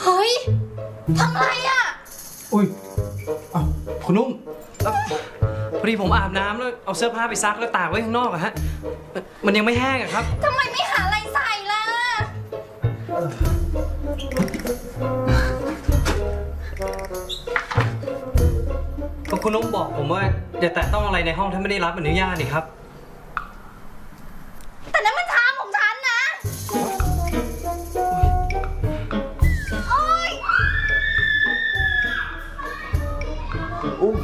เฮ้ยทำไรอะ อุ้ยอ้าคุณนุ่มพอดีผมอาบน้ำแล้วเอาเสื้อผ้าไปซักแล้วตากไว้ข้างนอกอะฮะมันมันยังไม่แห้งอะครับ ทำไมไม่หาอะไรใส่ล่ะ ก็คุณนุ่มบอกผมว่าอย่าแตะต้องอะไรในห้องถ้าไม่ได้รับอนุญาตนี่ครับ อุ้ม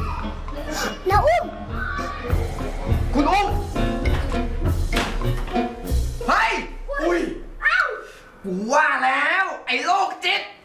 นะอุ้ม คุณอุ้มเฮ้ยอุ้ยอ้าวกูว่าแล้ว ไอ้โรคจิตมึง